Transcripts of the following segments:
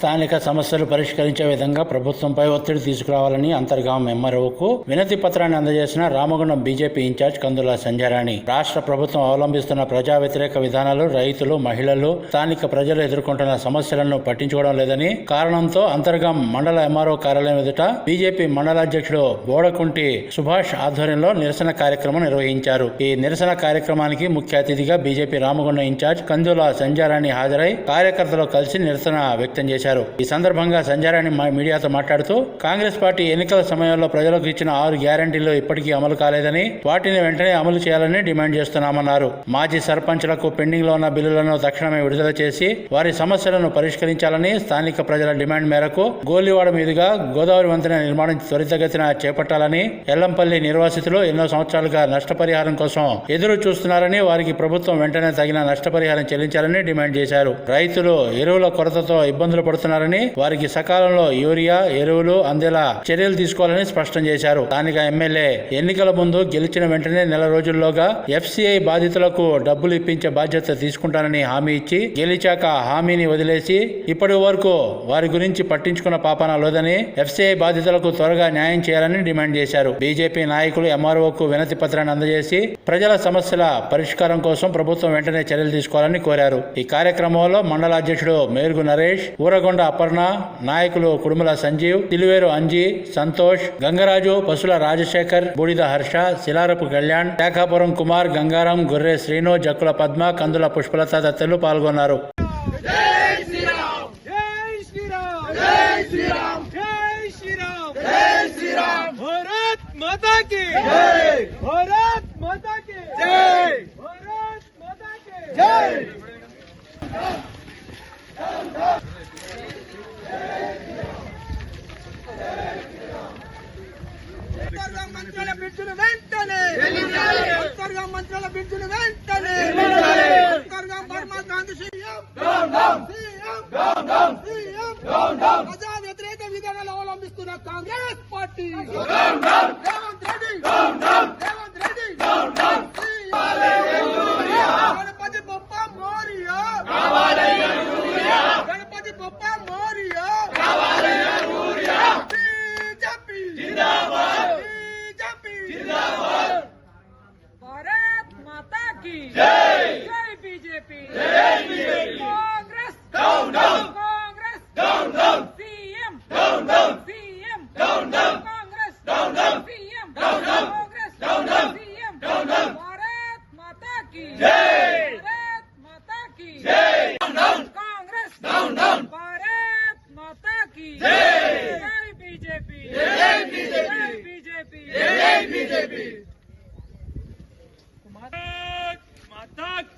స్థానిక సమస్యలు పరిష్కరించే విధంగా ప్రభుత్వంపై ఒత్తిడి తీసుకురావాలని అంతర్గాం ఎంఆర్ఓకు వినతి పత్రాన్ని అందజేసిన రామగుండం బీజేపీ ఇన్ఛార్జ్ కందుల సంజయరాణి రాష్ట్ర ప్రభుత్వం అవలంబిస్తున్న ప్రజా వ్యతిరేక విధానాలు రైతులు మహిళలు స్థానిక ప్రజలు ఎదుర్కొంటున్న సమస్యలను పట్టించుకోవడం లేదని కారణంతో అంతర్గాం మండల ఎంఆర్ఓ కార్యాలయం ఎదుట బీజేపీ మండలాధ్యక్షుడు బోడకుంటి సుభాష్ ఆధ్వర్యంలో నిరసన కార్యక్రమం నిర్వహించారు. ఈ నిరసన కార్యక్రమానికి ముఖ్య అతిథిగా బీజేపీ రామగుండం ఇన్ఛార్జ్ కందుల సంజారాణి హాజరై కార్యకర్తలు కలిసి నిరసన వ్యక్తం చేశారు. ఈ సందర్భంగా సంజారాణి మా- మీడియాతో మాట్లాడుతూ కాంగ్రెస్ పార్టీ ఎన్నికల సమయంలో ప్రజలకు ఇచ్చిన ఆరు గ్యారంటీలు ఇప్పటికీ అమలు కాలేదని వాటిని వెంటనే అమలు చేయాలని డిమాండ్ చేస్తున్నామన్నారు. మాజీ సర్పంచ్లకు పెండింగ్లో ఉన్న బిల్లులను తక్షణమే విడుదల చేసి వారి సమస్యలను పరిష్కరించాలని స్థానిక ప్రజల డిమాండ్ మేరకు గోలివాడ మీదుగా గోదావరి వంతెన నిర్మాణం త్వరితగతిన చేపట్టాలని ఎల్లంపల్లి నిర్వాసితులు ఎన్నో సంవత్సరాలుగా నష్టపరిహారం కోసం ఎదురు చూస్తున్నారని వారికి ప్రభుత్వం వెంటనే తగిన నష్టపరిహారం చెల్లించాలని డిమాండ్ చేశారు. రైతులు ఎరువుల కొరతతో ఇబ్బందులు పడుతున్నారని వారికి సకాలంలో యూరియా ఎరువులు అందేలా చర్యలు తీసుకోవాలని స్పష్టం చేశారు. స్థానిక ఎమ్మెల్యే ఎన్నికల ముందు గెలిచిన వెంటనే నెల రోజుల్లోగా ఎఫ్సిఐ బాధితులకు డబ్బులు ఇప్పించే బాధ్యత తీసుకుంటానని హామీ ఇచ్చి గెలిచాక హామీని వదిలేసి ఇప్పటి వరకు వారి గురించి పట్టించుకున్న పాపన లేదని ఎఫ్సిఐ బాధితులకు త్వరగా న్యాయం చేయాలని డిమాండ్ చేశారు. బీజేపీ నాయకులు ఎంఆర్ఓకు వినతి పత్రాన్ని అందజేసి ప్రజల సమస్యల పరిష్కారం కోసం ప్రభుత్వం వెంటనే చర్యలు తీసుకోవాలని కోరారు. ఈ కార్యక్రమంలో మండల అధ్యక్షుడు మేరుగు నరేష్ ఊరగొండ అపర్ణ నాయకులు కుడుమల సంజీవ్ తిలివేరు అంజీ సంతోష్ గంగరాజు పశుల రాజశేఖర్ బూడిద హర్ష శిలారపు కళ్యాణ్ శాఖాపురం కుమార్ గంగారం గొర్రె శ్రీను జక్కుల పద్మ కందుల పుష్పలత తదితరులు పాల్గొన్నారు జై భారత్ మాతా కి జై భారత్ మాతా కి జై అంతర్గత మంత్రుల బిడ్డను వెంటనే! అంతర్గత మంత్రుల బిడ్డను వెంటనే! అంతర్గత బర్మా గాంధీ సీఎం! ప్రజా వ్యతిరేక విధానాలు అవలంబిస్తున్న కాంగ్రెస్ పార్టీ! రేవంత్ రెడ్డి!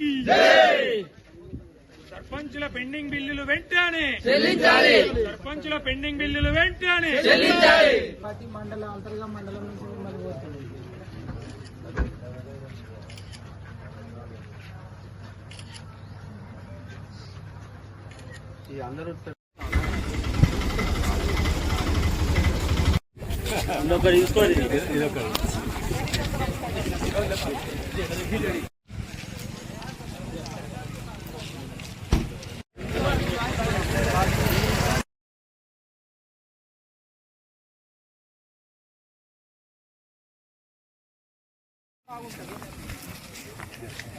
కి జై సర్పంచుల పెండింగ్ బిల్లులు వెంటనే చెల్లించాలి. సర్పంచుల పెండింగ్ బిల్లులు వెంటనే చెల్లించాలి. ప్రతి మండలం అంతర్గా మండలం నుంచి మరి పోతుంది. Bharat Vamos, vamos.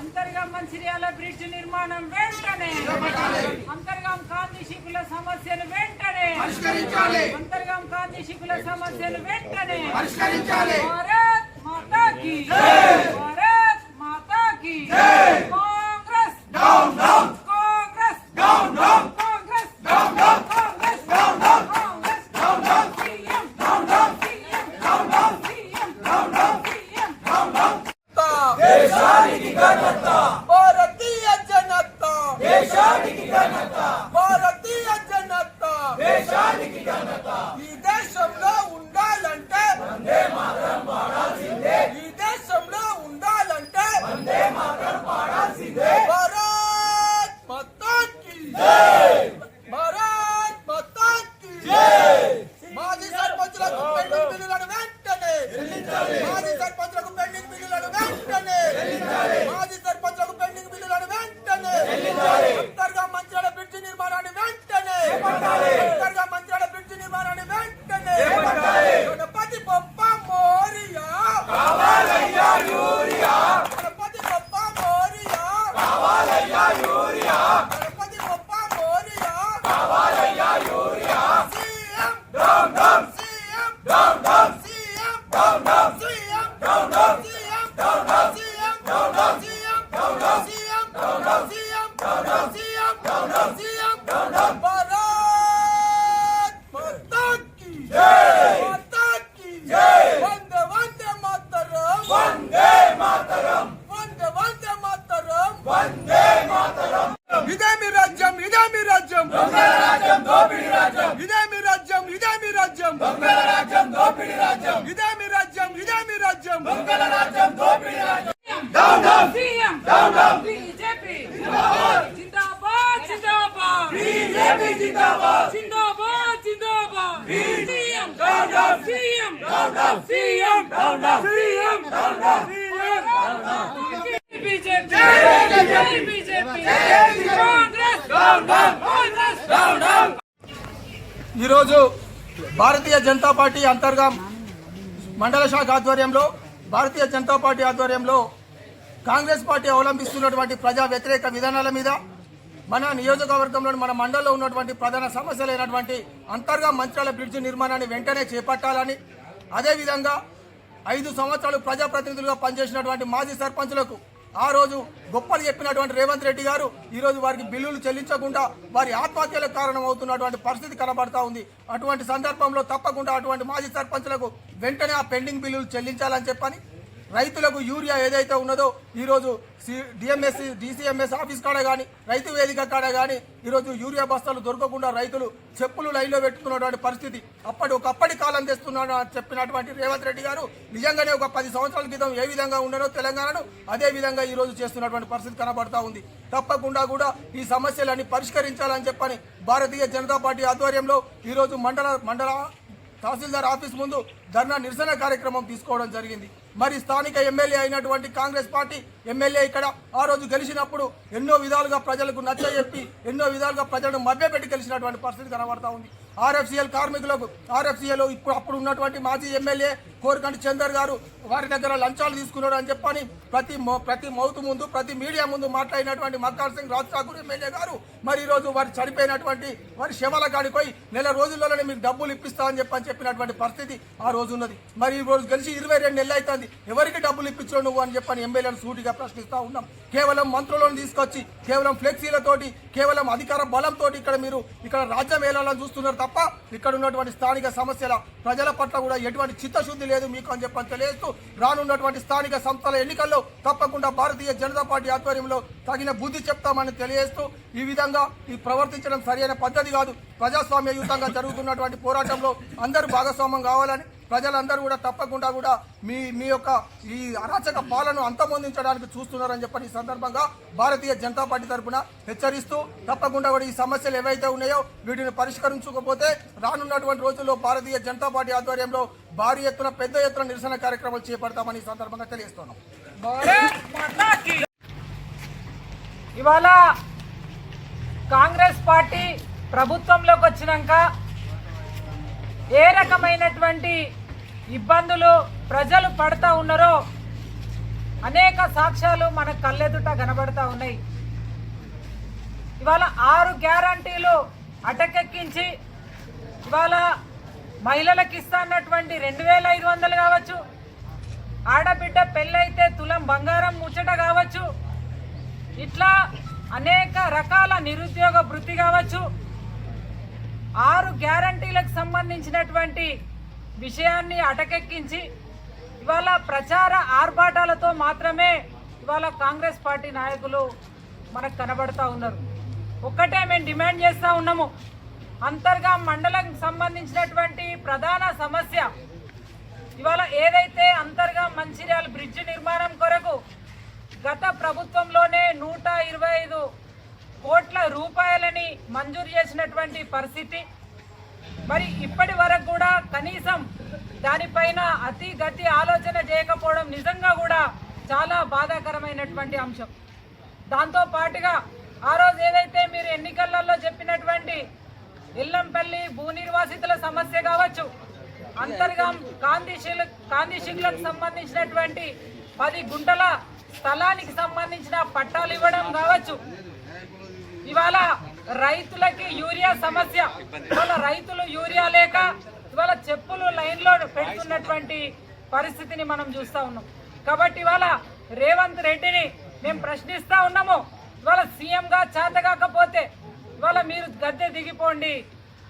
Antargam Mancherial bridge నిర్మాణం వెంటనే. అంతర్గం కాంతి శికుల సమస్యలు వెంటనే. అంతర్గం కాంతి శికుల సమస్యలు వెంటనే. మీ రాజ్యం దొంగల రాజ్యం దోపిడీ రాజ్యం ఇదే మీ రాజ్యం ఇదే మీ రాజ్యం దొంగల రాజ్యం దోపిడీ రాజ్యం down down CM down down BJP జిందాబాద్ జిందాబాద్ జిందాబాద్ బీజేపీ జిందాబాద్ జిందాబాద్ జిందాబాద్ CM down down CM down down CM down down CM down down CM down down BJP జై బీజేపీ జై Congress down down Congress down down ఈరోజు భారతీయ జనతా పార్టీ అంతర్గా మండల శాఖ ఆధ్వర్యంలో భారతీయ జనతా పార్టీ ఆధ్వర్యంలో కాంగ్రెస్ పార్టీ అవలంబిస్తున్నటువంటి ప్రజా వ్యతిరేక విధానాల మీద మన నియోజకవర్గంలోని మన మండలంలో ఉన్నటువంటి ప్రధాన సమస్యలైనటువంటి అంతర్గా మంత్రాల బ్రిడ్జ్ నిర్మాణాన్ని వెంటనే చేపట్టాలని అదేవిధంగా ఐదు సంవత్సరాలు ప్రజాప్రతినిధులుగా పనిచేసినటువంటి మాజీ సర్పంచులకు ఆ రోజు గొప్పలు చెప్పినటువంటి రేవంత్ రెడ్డి గారు ఈరోజు వారికి బిల్లులు చెల్లించకుండా వారి ఆత్మహత్యలకు కారణం అవుతున్నటువంటి పరిస్థితి కనబడతా ఉంది. అటువంటి సందర్భంలో తప్పకుండా అటువంటి మాజీ సర్పంచ్లకు వెంటనే ఆ పెండింగ్ బిల్లులు చెల్లించాలని చెప్పని రైతులకు యూరియా ఏదైతే ఉన్నదో ఈరోజు సి డిఎంఎస్సి డిసిఎంఎస్ ఆఫీస్ కాడ కానీ రైతు వేదిక కాడ కానీ ఈరోజు యూరియా బస్తాలు దొరకకుండా రైతులు చెప్పులు లైన్లో పెట్టుకున్నటువంటి పరిస్థితి. అప్పటి ఒకప్పటి కాలం తెస్తున్నాడు అని చెప్పినటువంటి రేవంత్ రెడ్డి గారు నిజంగానే ఒక పది సంవత్సరాల క్రితం ఏ విధంగా ఉండనో తెలంగాణను అదే విధంగా ఈరోజు చేస్తున్నటువంటి పరిస్థితి కనబడతా ఉంది. తప్పకుండా కూడా ఈ సమస్యలన్నీ పరిష్కరించాలని చెప్పని భారతీయ జనతా పార్టీ ఆధ్వర్యంలో ఈరోజు మండల మండల తహసీల్దార్ ఆఫీస్ ముందు ధర్నా నిరసన కార్యక్రమం తీసుకోవడం జరిగింది. మరి స్థానిక ఎమ్మెల్యే అయినటువంటి కాంగ్రెస్ పార్టీ ఎమ్మెల్యే ఇక్కడ ఆ రోజు గెలిచినప్పుడు ఎన్నో విధాలుగా ప్రజలకు నచ్చజెప్పి ఎన్నో విధాలుగా ప్రజలను మభ్యపెట్టి గెలిచినటువంటి పరిస్థితి కనబడతా ఉంది. ఆర్ఎఫ్సిఎల్ కార్మికులకు ఆర్ఎఫ్సిఎల్ ఇప్పుడు అప్పుడు ఉన్నటువంటి మాజీ ఎమ్మెల్యే కోరికంటి చందర్ గారు వారి దగ్గర లంచాలు తీసుకున్నాడు అని చెప్పని ప్రతి మౌ- ప్రతి మౌతు ముందు ప్రతి మీడియా ముందు మాట్లాడినటువంటి మక్కార్ సింగ్ రాజ్ ఠాకూర్ ఎమ్మెల్యే గారు మరి ఈరోజు వారు చనిపోయినటువంటి వారి శవాల కాడిపోయి నెల రోజుల్లోనే మీకు డబ్బులు ఇప్పిస్తామని చెప్పని చెప్పినటువంటి పరిస్థితి ఆ రోజు ఉన్నది. మరి ఈ రోజు గెలిచి ఇరవై రెండు నెలలు అవుతుంది ఎవరికి డబ్బులు ఇప్పించడం నువ్వు అని చెప్పని ఎమ్మెల్యేలు సూటిగా ప్రశ్నిస్తూ ఉన్నాం. కేవలం మంత్రులను తీసుకొచ్చి కేవలం ఫ్లెక్సీలతోటి కేవలం అధికార బలంతో ఇక్కడ మీరు ఇక్కడ రాజ్యం వేలాలని చూస్తున్నారు తప్ప ఇక్కడ ఉన్నటువంటి స్థానిక సమస్యల ప్రజల పట్ల కూడా ఎటువంటి చిత్తశుద్ధి లేదు మీకు అని చెప్పని తెలియజేస్తూ రానున్నటువంటి స్థానిక సంస్థల ఎన్నికల్లో తప్పకుండా భారతీయ జనతా పార్టీ ఆధ్వర్యంలో తగిన బుద్ధి చెప్తామని తెలియజేస్తూ ఈ విధంగా ఈ ప్రవర్తించడం సరైన పద్ధతి కాదు. ప్రజాస్వామ్య యుతంగా జరుగుతున్నటువంటి పోరాటంలో అందరూ భాగస్వామ్యం కావాలని ప్రజలందరూ కూడా తప్పకుండా కూడా మీ మీ యొక్క ఈ అరాచక పాలన అంతమొందించడానికి చూస్తున్నారని చెప్పని ఈ సందర్భంగా భారతీయ జనతా పార్టీ తరఫున హెచ్చరిస్తూ తప్పకుండా కూడా ఈ సమస్యలు ఏవైతే ఉన్నాయో వీటిని పరిష్కరించకపోతే రానున్నటువంటి రోజుల్లో భారతీయ జనతా పార్టీ ఆధ్వర్యంలో భారీ ఎత్తున పెద్ద ఎత్తున నిరసన కార్యక్రమాలు చేపడతామని ఈ సందర్భంగా తెలియజేస్తున్నాం. ఇవాళ కాంగ్రెస్ పార్టీ ప్రభుత్వంలోకి వచ్చినాక ఏ రకమైనటువంటి ఇబ్బందులు ప్రజలు పడతా ఉన్నారో అనేక సాక్ష్యాలు మన కళ్ళెదుట కనబడతా ఉన్నాయి. ఇవాళ ఆరు గ్యారంటీలు అటకెక్కించి ఇవాళ మహిళలకు ఇస్తా అన్నటువంటి రెండు వేల ఐదు వందలు కావచ్చు. ఆడబిడ్డ పెళ్ళైతే తులం బంగారం ముచ్చట కావచ్చు. ఇట్లా అనేక రకాల నిరుద్యోగ వృత్తి కావచ్చు. ఆరు గ్యారంటీలకు సంబంధించినటువంటి విషయాన్ని అటకెక్కించి ఇవాళ ప్రచార ఆర్భాటాలతో మాత్రమే ఇవాళ కాంగ్రెస్ పార్టీ నాయకులు మనకు కనబడతా ఉన్నారు. ఒక్కటే మేము డిమాండ్ చేస్తూ ఉన్నాము. అంతర్గా మండలం సంబంధించినటువంటి ప్రధాన సమస్య. ఇవాళ ఏదైతే అంతర్గా మంచిర్యాల బ్రిడ్జ్ నిర్మాణం కొరకు గత ప్రభుత్వంలోనే నూట ఇరవై ఐదు కోట్ల రూపాయలని మంజూరు చేసినటువంటి పరిస్థితి. మరి ఇప్పటి వరకు కూడా కనీసం దానిపైన అతి గతి ఆలోచన చేయకపోవడం నిజంగా కూడా చాలా బాధాకరమైనటువంటి అంశం. దాంతో పాటుగా ఆ రోజు ఏదైతే మీరు ఎన్నికలలో చెప్పినటువంటి ఇల్లంపల్లి భూ నిర్వాసితుల సమస్య కావచ్చు. అంతర్గం కాంతిశీల కాంతిశీలకు సంబంధించినటువంటి పది గుంటల స్థలానికి సంబంధించిన పట్టాలు ఇవ్వడం కావచ్చు. ఇవాళ రైతులకి యూరియా సమస్య. ఇవాళ రైతులు యూరియా లేక ఇవాళ చెప్పులు లైన్లో పెడుతున్నటువంటి పరిస్థితిని మనం చూస్తా ఉన్నాం. కాబట్టి ఇవాళ రేవంత్ రెడ్డిని మేము ప్రశ్నిస్తూ ఉన్నాము. ఇవాళ సీఎంగా చేత కాకపోతే ఇవాళ మీరు గద్దె దిగిపోండి.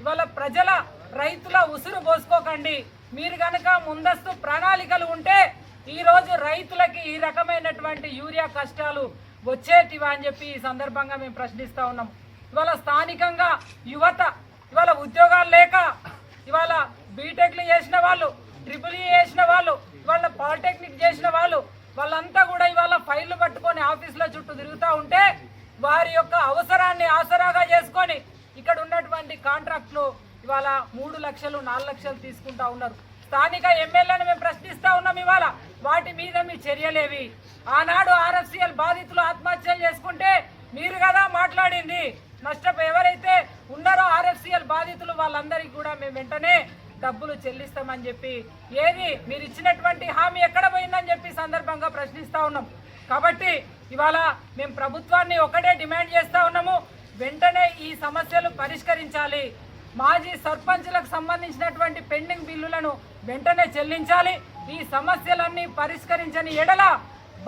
ఇవాళ ప్రజల రైతుల ఉసురు పోసుకోకండి. మీరు కనుక ముందస్తు ప్రణాళికలు ఉంటే ఈరోజు రైతులకి ఈ రకమైనటువంటి యూరియా కష్టాలు వచ్చేటివా అని చెప్పి ఈ సందర్భంగా మేము ప్రశ్నిస్తూ ఉన్నాం. ఇవాళ స్థానికంగా యువత ఇవాళ ఉద్యోగాలు లేక ఇవాళ బీటెక్లు చేసిన వాళ్ళు ట్రిపుల్ ఈ చేసిన వాళ్ళు ఇవాళ పాలిటెక్నిక్ చేసిన వాళ్ళు వాళ్ళంతా కూడా ఇవాళ ఫైళ్ళు పట్టుకొని ఆఫీసుల చుట్టూ తిరుగుతూ ఉంటే వారి యొక్క అవసరాన్ని ఆసరాగా చేసుకొని ఇక్కడ ఉన్నటువంటి కాంట్రాక్ట్లు ఇవాళ మూడు లక్షలు నాలుగు లక్షలు తీసుకుంటా ఉన్నారు. స్థానిక ఎమ్మెల్యేను మేము ప్రశ్నిస్తూ ఉన్నాం ఇవాళ. వాటి మీద మీ చర్యలేవి? ఆనాడు ఆర్ఎఫ్సిఎల్ బాధితులు ఆత్మహత్యలు చేసుకుంటే మీరు కదా మాట్లాడింది. నష్టపోయి ఎవరైతే ఉన్నారో ఆర్ఎఫ్సిఎల్ బాధితులు వాళ్ళందరికీ కూడా మేము వెంటనే డబ్బులు చెల్లిస్తామని చెప్పి ఏది మీరు ఇచ్చినటువంటి హామీ ఎక్కడ పోయిందని చెప్పి సందర్భంగా ప్రశ్నిస్తూ ఉన్నాం. కాబట్టి ఇవాళ మేము ప్రభుత్వాన్ని ఒకటే డిమాండ్ చేస్తూ ఉన్నాము. వెంటనే ఈ సమస్యలు పరిష్కరించాలి. మాజీ సర్పంచ్లకు సంబంధించినటువంటి పెండింగ్ బిల్లులను వెంటనే చెల్లించాలి. ఈ సమస్యలన్నీ పరిష్కరించని ఎడల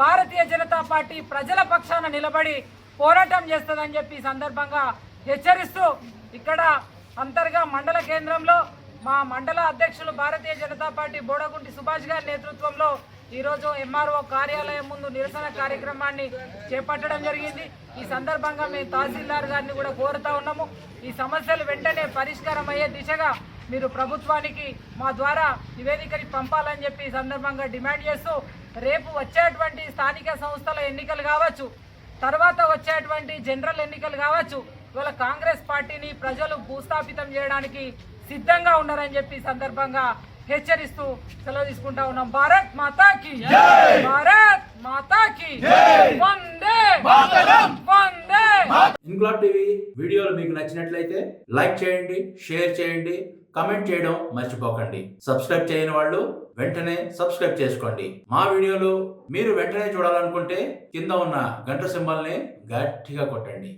భారతీయ జనతా పార్టీ ప్రజల పక్షాన నిలబడి పోరాటం చేస్తుందని చెప్పి సందర్భంగా హెచ్చరిస్తూ ఇక్కడ అంతర్గా మండల కేంద్రంలో మా మండల అధ్యక్షులు భారతీయ జనతా పార్టీ బోడగుంటి సుభాష్ గారి నేతృత్వంలో ఈరోజు ఎంఆర్ఓ కార్యాలయం ముందు నిరసన కార్యక్రమాన్ని చేపట్టడం జరిగింది. ఈ సందర్భంగా మేము తహసీల్దార్ గారిని కూడా కోరుతా ఉన్నాము. ఈ సమస్యలు వెంటనే పరిష్కారం అయ్యే దిశగా మీరు ప్రభుత్వానికి మా ద్వారా నివేదికని పంపాలని చెప్పి సందర్భంగా డిమాండ్ చేస్తూ రేపు వచ్చేటువంటి స్థానిక సంస్థల ఎన్నికలు కావచ్చు తర్వాత వచ్చేటువంటి జనరల్ ఎన్నికలు కావచ్చు ఇవాళ కాంగ్రెస్ పార్టీని ప్రజలు భూస్థాపితం చేయడానికి సిద్ధంగా ఉన్నారని చెప్పి సందర్భంగా హెచ్చరిస్తూ సెలవు తీసుకుంటా ఉన్నాం. భారత్ మాతాకి భారత్ మాతాకి వందే వందే! ఇంక్లాబ్ టీవీ వీడియోలు మీకు నచ్చినట్లయితే లైక్ చేయండి షేర్ చేయండి కమెంట్ చేయడం మర్చిపోకండి. సబ్స్క్రైబ్ చేయని వాళ్ళు వెంటనే సబ్స్క్రైబ్ చేసుకోండి. మా వీడియోలు మీరు వెంటనే చూడాలనుకుంటే కింద ఉన్న గంట సింబల్ని గట్టిగా కొట్టండి.